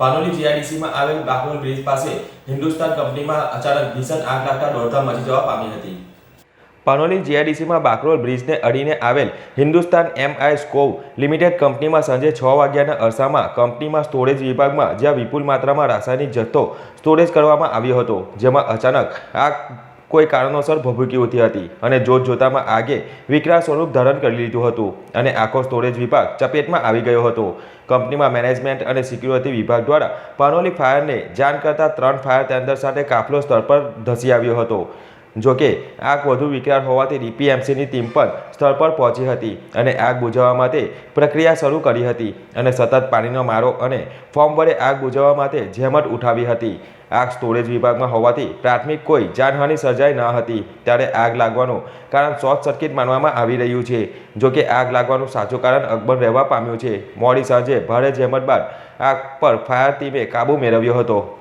પાનોલી જીઆઈડીસીમાં આવેલ બાકરોલ બ્રિજ પાસે હિન્દુસ્તાન કંપનીમાં અચાનક ભીષણ આગ લાગતા દોડધામ મચી જવા પામી હતી. પાનોલી જીઆઈડીસીમાં બાકરોલ બ્રિજને અડીને આવેલ હિન્દુસ્તાન એમઆઈ સ્કોવ લિમિટેડ કંપનીમાં સાંજે છ વાગ્યાના અરસામાં કંપનીમાં સ્ટોરેજ વિભાગમાં જ્યાં વિપુલ માત્રામાં રાસાયણિક જથ્થો સ્ટોરેજ કરવામાં આવ્યો હતો, જેમાં અચાનક આગ કોઈ કારણોસર ભભૂકી ઉઠી હતી અને જોત જોતામાં આગે વિકરાળ સ્વરૂપ ધારણ કરી લીધું હતું અને આખો સ્ટોરેજ વિભાગ ચપેટમાં આવી ગયો હતો. કંપનીમાં મેનેજમેન્ટ અને સિક્યુરિટી વિભાગ દ્વારા પાનોલી ફાયરને જાણ કરતા ત્રણ ફાયર ટેન્ડર સાથે કાફલો સ્થળ પર ધસી આવ્યો હતો. જોકે આગ વધુ વિકરાળ હોવાથી ડીપીએમસીની ટીમ પણ સ્થળ પર પહોંચી હતી અને આગ બુઝાવવા માટે પ્રક્રિયા શરૂ કરી હતી અને સતત પાણીનો મારો અને ફોર્મ વડે આગ બુઝાવવા માટે જહેમત ઉઠાવી હતી. આગ સ્ટોરેજ વિભાગમાં હોવાથી પ્રાથમિક કોઈ જાનહાનિ સર્જાઈ ન હતી. ત્યારે આગ લાગવાનું કારણ શોર્ટ સર્કિટ માનવામાં આવી રહ્યું છે. જોકે આગ લાગવાનું સાચું કારણ અકબર રહેવા પામ્યું છે. મોડી સાંજે ભારે જહેમત બાદ આગ પર ફાયર ટીમે કાબૂ મેળવ્યો હતો.